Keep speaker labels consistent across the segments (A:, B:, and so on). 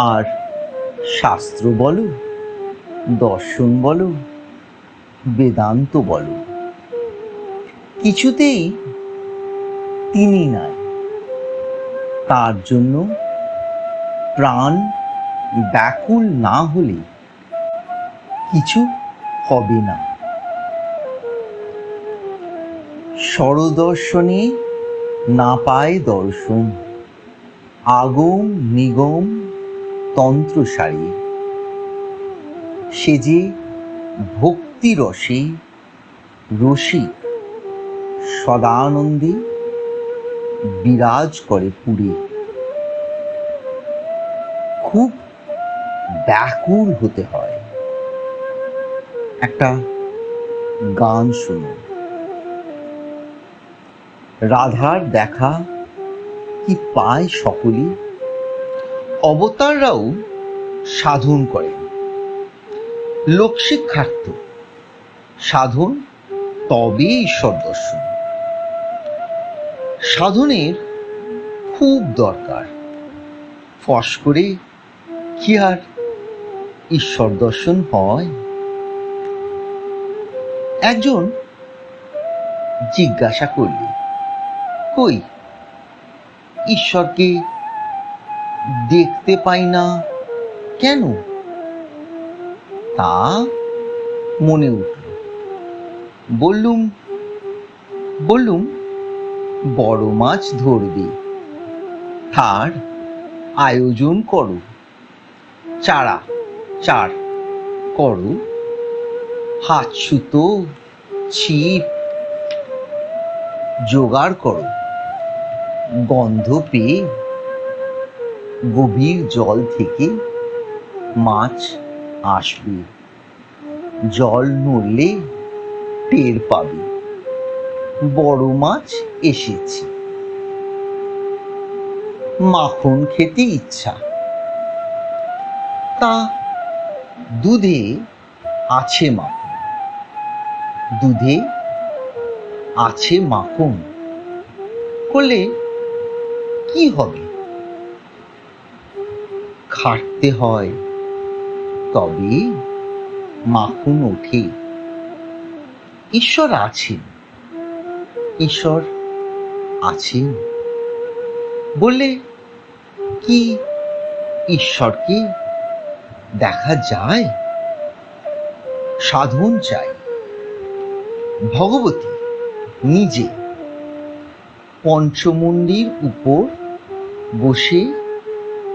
A: আর শাস্ত্র বলো, দর্শন বলো, বেদান্ত বলো। কিছুতেই তিনি নাই। তার জন্য প্রাণ ব্যাকুল না হলে কিছু হবে না। স্বরদর্শনে না পায় দর্শন, আগম নিগম তন্ত্র সারি সে যে ভক্তি রসে রসিক, সদানন্দে বিরাজ করে পুরে। খুব ব্যাকুল হতে হয়। একটা গান শুনুন। রাধার দেখা কি পায় সকলে অবতাররাও সাধন করেন লোকশিক্ষার্থ সাধন তবে ঈশ্বর দর্শন। সাধনের খুব দরকার। ফস করে কি আর ঈশ্বর দর্শন হয়? একজন জিজ্ঞাসা করলে কই, ঈশ্বরকে দেখতে পাই না। কেন? তা মনে উঠল। বললুম বললুম, বড় মাছ ধরবে। তার আয়োজন করো। চারা, চার, করো। হাত সুতো, ছিপ, জোগাড় করো। গন্ধ পেয়ে গভীর জল থেকে মাছ আসবে। জল নড়লে টের পাবে। বড় মাছ এসেছে। মাখন খেতে ইচ্ছা। তা দুধে আছে মাখন। দুধে আছে মাখন। করলে কি হবে? খাটতে হয়। তবে মাখন ওঠে। ঈশ্বর আছেন। ঈশ্বর আছেন। বললে, কি ঈশ্বরকে দেখা যায়? সাধন চাই। ভগবতী নিজে পঞ্চমুণ্ডির উপর বসে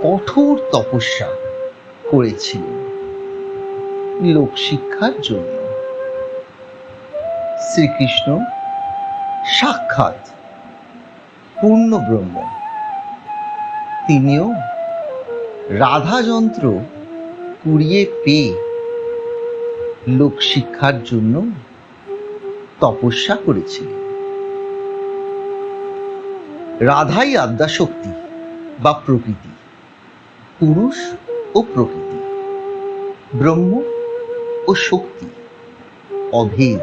A: কঠোর তপস্যা করেছিলেন লোকশিক্ষার জন্য। শ্রীকৃষ্ণ সাক্ষাৎ পূর্ণ ব্রহ্ম। তিনিও রাধাযন্ত্র কুড়িয়ে পেয়ে লোকশিক্ষার জন্য তপস্যা করেছিলেন। রাধাই আদ্যাশক্তি বা প্রকৃতি। পুরুষ ও প্রকৃতি, ব্রহ্ম ও শক্তি, অভেদ।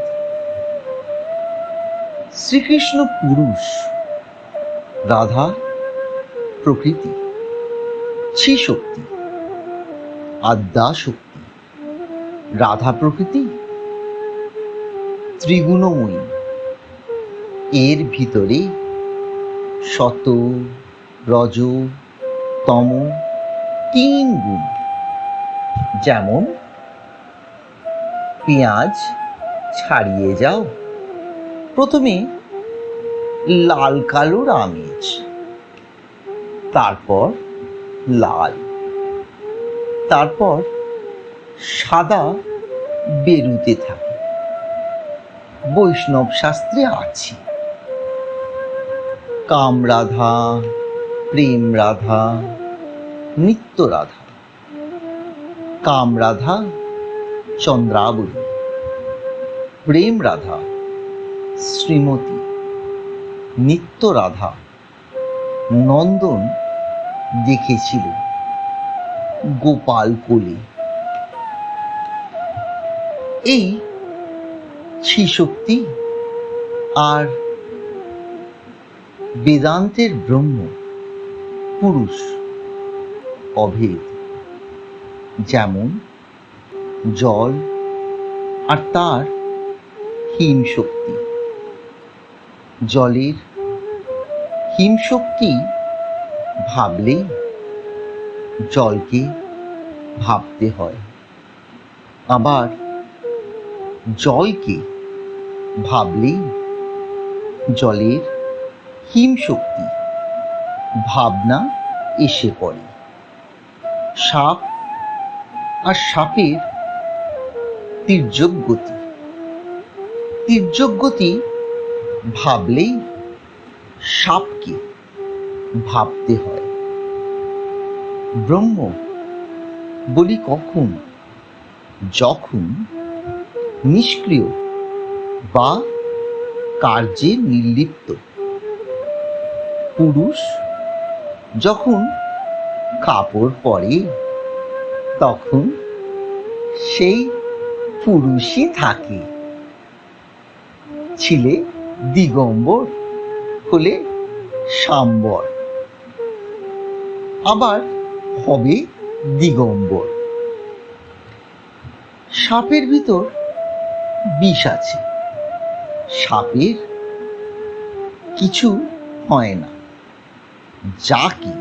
A: শ্রীকৃষ্ণ পুরুষ, রাধা, প্রকৃতি ছি শক্তি আদ্যা শক্তি, রাধা প্রকৃতি, ত্রিগুণময়ী। এর ভিতরে শত, রজ, তম তিন গুণ। যেমন, পেঁয়াজ ছাড়িয়ে যাও। প্রথমে লাল কালোর আমেজ তারপর লাল। তারপর সাদা বেরুতে থাকে। বৈষ্ণব শাস্ত্রে আছে। কামরাধা প্রেম রাধা নিত্য রাধা কামরাধা, চন্দ্রাবলী। প্রেম রাধা শ্রীমতী। নিত্য রাধা নন্দন দেখেছিল গোপাল কোলে। এই শক্তি আর বেদান্তের ব্রহ্ম পুরুষ। অভেদ। যেমন, জল আর তার হিম শক্তি। জলের হিম শক্তি ভাবলেই জলকে ভাবতে হয়। আবার জলকে ভাবলেই জলের হিম শক্তি ভাবনা এসে পড়ে। সাপ আর সাপের তির্যক গতি তির্যক গতি ভাবলেই সাপকে ভাবতে হয়। ব্রহ্ম বলি কখন, যখন, নিষ্ক্রিয় বা কার্যে নির্লিপ্ত। পুরুষ যখন কাপড় পরে, তখন সেই পুরুষই থাকে। ছিলে দিগম্বর, হলে সাম্বর। আবার হবে দিগম্বর। সাপের ভিতর বিষ আছে। সাপের কিছু হয় না। যাকে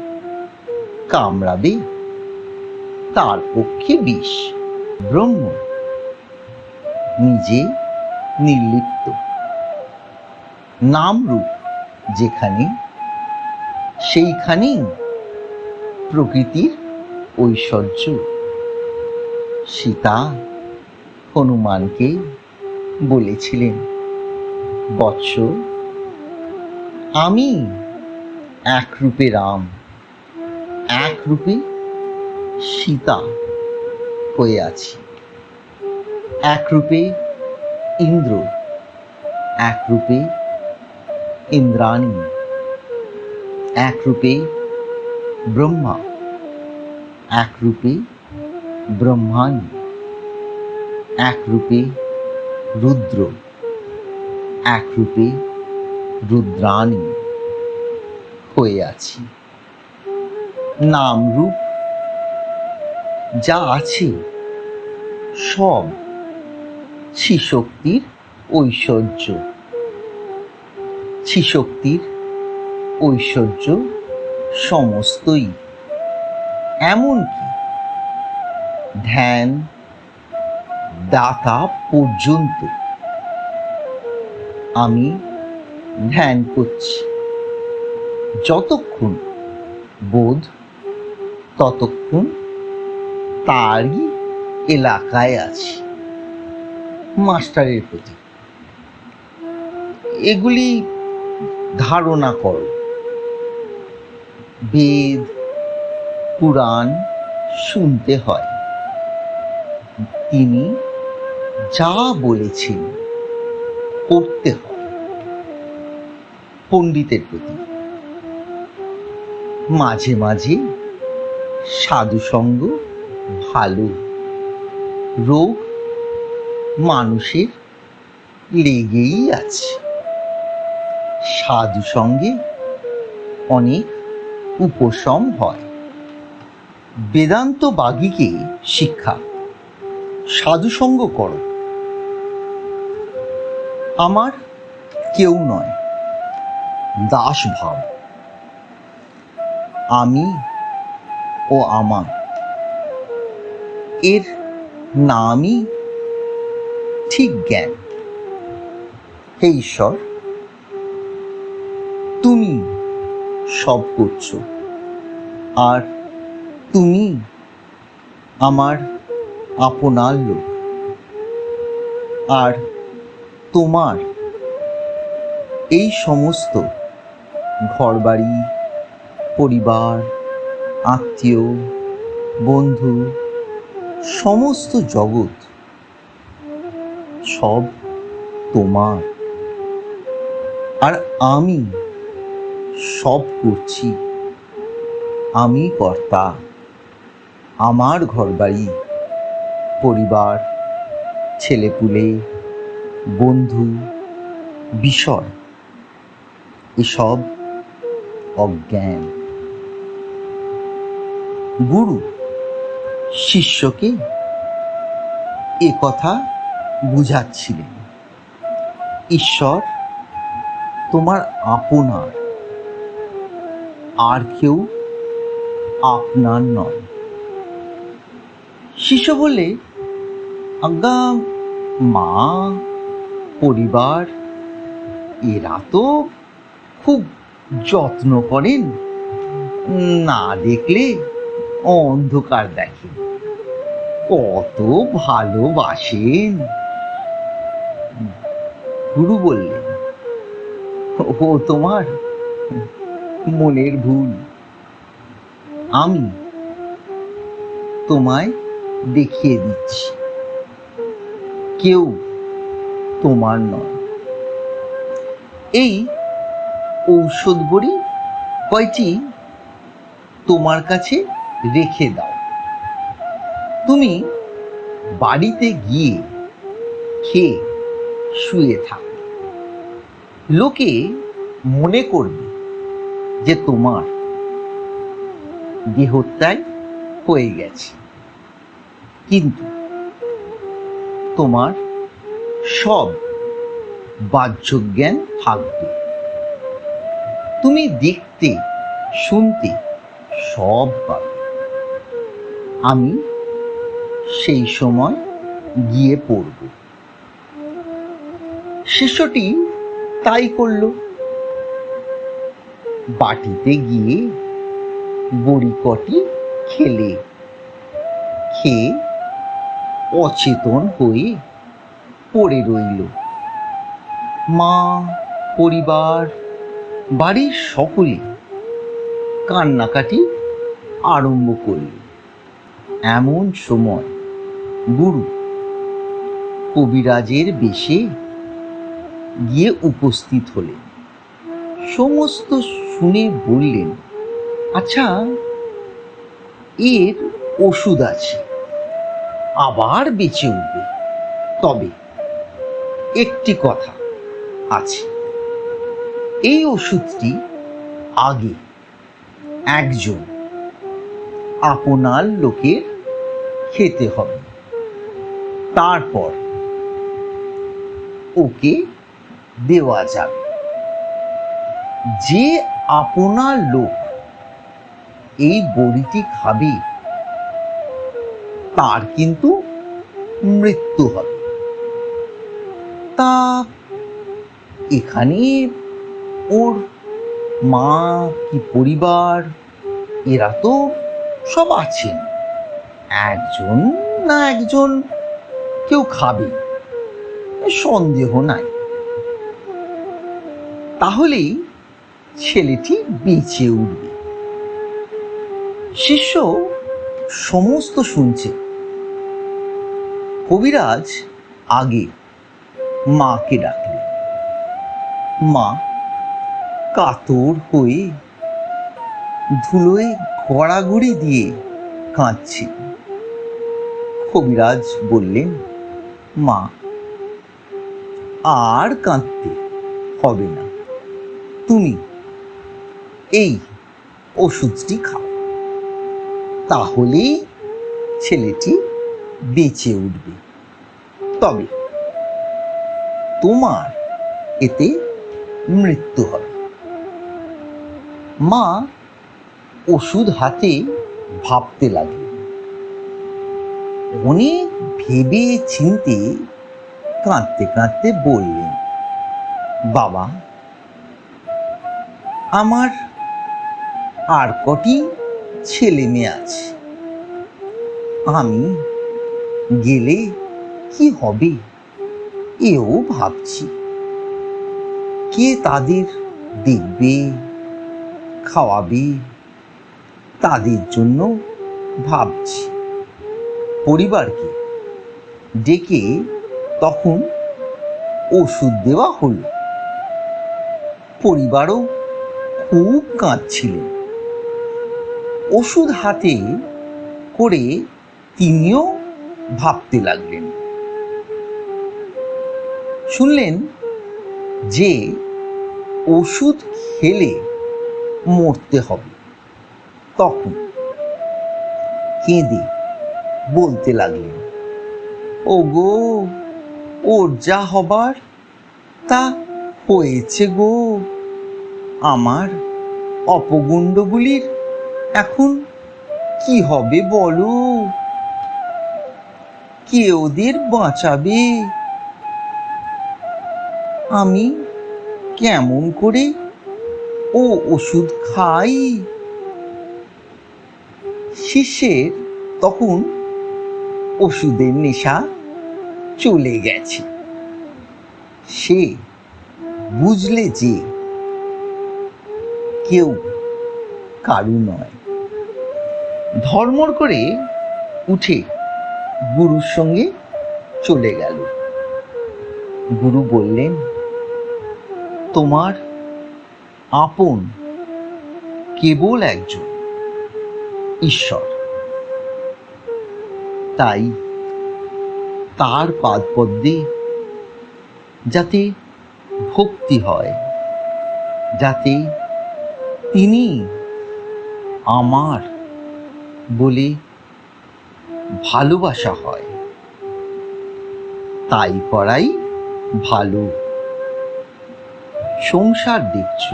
A: কামড়াবে তার পক্ষে বিষ, ব্রহ্ম, নিজে নির্লিপ্ত। নাম রূপ যেখানে, সেইখানেই প্রকৃতির ঐশ্বর্য। সীতা হনুমানকে বলেছিলেন, বৎস, আমি একরূপে রাম। এক রূপে সীতা হয়ে আছি। এক রূপে ইন্দ্র, এক রূপে ইন্দ্রাণী, এক রূপে ব্রহ্মা, এক রূপে ব্রহ্মাণী, এক রূপে রুদ্র, এক রূপে রুদ্রাণী হয়ে আছি। নাম রূপ যা আছে সব শ্রীশক্তির ঐশ্বর্য। শ্রীশক্তির ঐশ্বর্য সমস্তই। এমনকি ধ্যান দাতা পর্যন্ত আমি ধ্যান করছি। যতক্ষণ বোধ ততক্ষণ তারই এলাকায় আছি। মাস্টারের প্রতি। এগুলি ধারণা করো। বেদ, পুরাণ শুনতে হয়। তিনি যা বলেছেন করতে হয়। পণ্ডিতের প্রতি। মাঝে মাঝে সাধুসঙ্গ, ভালো রোগ মানুষের লেগেই আছে। সাধু সঙ্গে অনেক উপশম হয়। বেদান্ত বাগীকে শিক্ষা, সাধুসঙ্গ করো। আমার কেউ নয় দাস ভাব আমি ও আমার। এর নামই ঠিক জ্ঞান। হে ঈশ্বর, তুমি সব করছ, আর তুমি আমার আপনার লোক, আর তোমার এই সমস্ত ঘরবাড়ি, পরিবার আত্মীয়, বন্ধু, সমস্ত জগৎ সব তোমার। আর আমি সব করছি। আমি কর্তা, আমার ঘরবাড়ি, পরিবার, ছেলেপুলে, বন্ধু, বিষয়, এসব অজ্ঞান। গুরু, শিষ্যকে এ কথা বুঝাচ্ছিলেন, ঈশ্বর, তোমার আপনার, আর কেউ আপনার নয়। শিষ্য বললে, আজ্ঞা, মা, পরিবার, এরা তো খুব যত্ন করেন। না দেখলে অন্ধকার দেখেন কত ভালোবাসেন। গুরু বললেন, ও তোমার মনের ভুল। আমি তোমায় দেখিয়ে দিচ্ছি। কেউ তোমার নয়। এই ঔষধ কয়টি তোমার কাছে রেখে দাও। তুমি বাড়িতে গিয়ে খেয়ে শুয়ে থাক। লোকে মনে করবে যে তোমার দেহত্যাগ হয়ে গেছে। কিন্তু তোমার সব বাহ্য জ্ঞান থাকবে। তুমি দেখতে, শুনতে সব পাবে। আমি সেই সময় গিয়ে পড়ব। শিষ্যটি তাই করল। বাটিতে গিয়ে বড়ি কটি খেলে। খেয়ে অচেতন হয়ে পড়ে রইল। মা, পরিবার, বাড়ির সকলে কান্নাকাটি আরম্ভ করল। এমন সময় গুরু কবিরাজের বেশে গিয়ে উপস্থিত হলেন। সমস্ত শুনে বললেন আচ্ছা এর ওষুধ আছে, আবার বেঁচে উঠবে। তবে একটি কথা আছে, এই ওষুধটি আগে একজন আপনার লোকের খেতে হবে। তারপর ওকে দেওয়া যাবে। যে আপনার লোক এই বড়িটি খাবে, তার কিন্তু মৃত্যু হবে। তা এখানে ওর মা কি পরিবার? এরা তো সব আছেন। একজন না একজন কেউ খাবে? সন্দেহ নাই। তাহলেই ছেলেটি বেঁচে উঠবে। শিষ্য সমস্ত শুনছে। কবিরাজ আগে মাকে ডাকলেন। মা, কাতর হয়ে ধুলোয় গড়াগড়ি দিয়ে কাঁদছি। কবিরাজ বললেন, মা, আর কাঁদতে হবে না। তুমি এই ওষুধটি খাও। তাহলেই ছেলেটি বেঁচে উঠবে। তবে তোমার এতে মৃত্যু হবে। মা, ওষুধ হাতে ভাবতে লাগলেন অনেক ভেবে চিনতে কাঁদতে কাঁদতে বললেন, বাবা, আমার আর কটি ছেলে মেয়ে আছে। আমি গেলে কি হবে এও ভাবছি। কে তাদের দেখবে, খাওয়াবে, তাদের জন্য ভাবছি। পরিবারকে ডেকে তখন ওষুধ দেওয়া হলো। পরিবারও খুব কাঁদছিলেন ওষুধ হাতে করে তিনিও ভাবতে লাগলেন। শুনলেন যে ওষুধ খেলে মরতে হবে। তখন কেঁদে বলতে লাগলেন ও গো ওর যা হবার তা হয়েছে গো। আমার অপগুণ্ডগুলির এখন কি হবে বলো? কে ওদের বাঁচাবে? আমি কেমন করে ও ওষুধ খাই? শিষ্যের তখন ওষুধের নেশা চলে গেছে। সে বুঝলে যে কেউ কারু নয়। ধর্মর করে উঠে গুরুর সঙ্গে চলে গেল। গুরু বললেন, তোমার আপন কেবল একজন ঈশ্বর। তাই তার পাদপদ্মে যাতে ভক্তি হয়, যাতে তিনি আমার বলে ভালোবাসা হয়, তাই করাই ভালো। সংসার দেখছ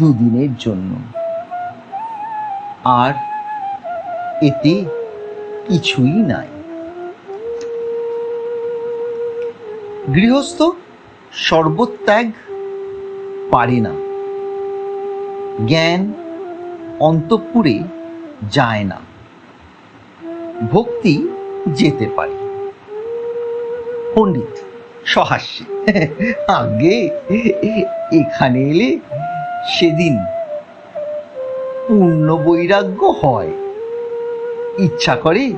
A: দুদিনের জন্য। আর এতে কিছুই নাই। গৃহস্থ সর্বত্যাগ পারে না। জ্ঞান অন্তঃপুরে যায় না। ভক্তি যেতে পারে। পণ্ডিত সহাস্যে, আগে এখানে এলে সেদিন পূর্ণ বৈরাগ্য হয়। ইচ্ছা করে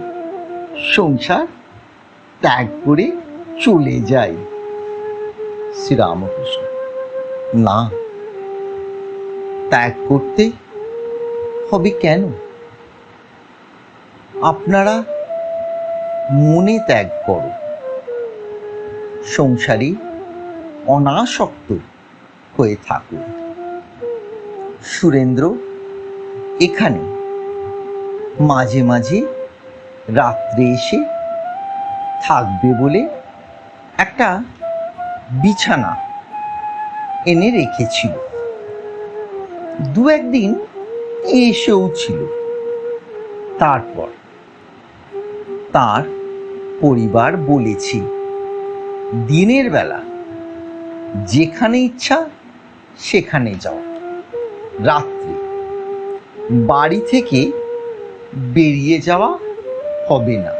A: সংসার ত্যাগ করে চলে যাই শ্রীরামকৃষ্ণ, না, ত্যাগ করতে হবে কেন? আপনারা মনে ত্যাগ করো। সংসারে অনাসক্ত হয়ে থাকুন। সুরেন্দ্র, এখানে। মাঝে মাঝে রাত্রে এসে থাকবে বলে একটা বিছানা এনে রেখেছিল। দু একদিন এসেও ছিল। তারপর তার পরিবার বলেছি, দিনের বেলা যেখানে ইচ্ছা সেখানে যাও। রাত্রে বাড়ি থেকে বেরিয়ে যাওয়া হবে না।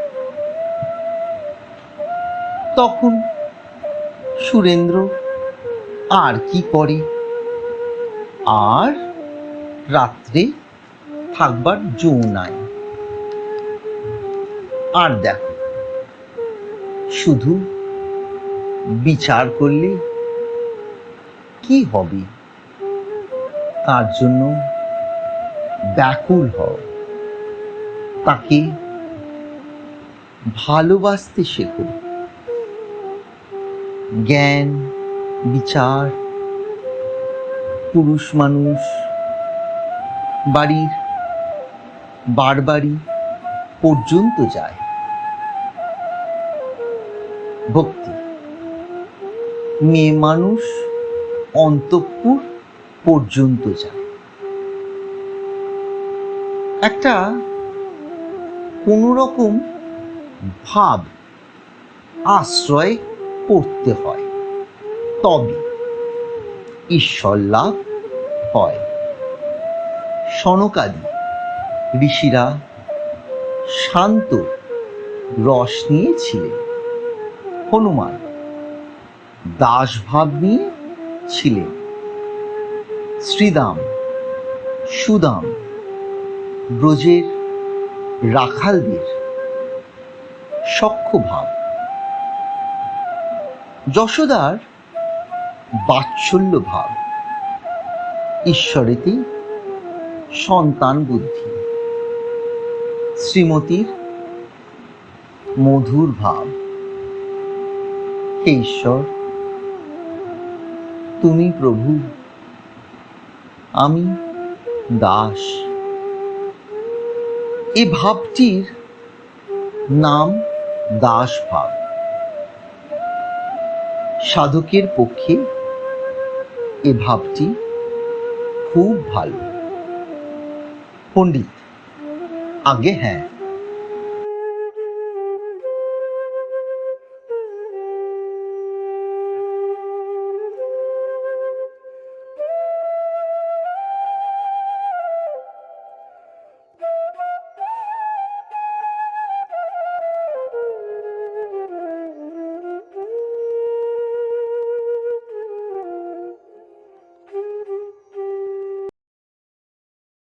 A: তখন সুরেন্দ্র, আর কি করে? আর রাত্রে থাকবার জো নাই। আর দেখো, শুধু বিচার করলে কি হবে? তার জন্য ব্যাকুল হও। তাকে ভালোবাসতে শেখো। জ্ঞান, বিচার, পুরুষ মানুষ, বাড়ির বারবাড়ি পর্যন্ত যায়। ভক্তি। মেয়ে মানুষ অন্তঃপুর পর্যন্ত যায়। একটা কোনো রকম ভাব আশ্রয় করতে হয়। তবে ঈশ্বর লাভ হয়। সনকাদি ঋষিরা শান্ত রস নিয়েছিলেন। হনুমান দাসভাব নিয়ে ছিলেন শ্রীদাম সুদাম ব্রজের রাখালদের সখ্য ভাব। যশোদার বাৎসল্য ভাব। ঈশ্বরেতে সন্তান বুদ্ধি। শ্রীমতীর মধুর ভাব। হে ঈশ্বর, তুমি প্রভু, আমি দাস। এ ভাবটির নাম দাস ভাব সাধকের পক্ষে এ ভাবটি খুব ভালো। পণ্ডিত আগে হ্যাঁ।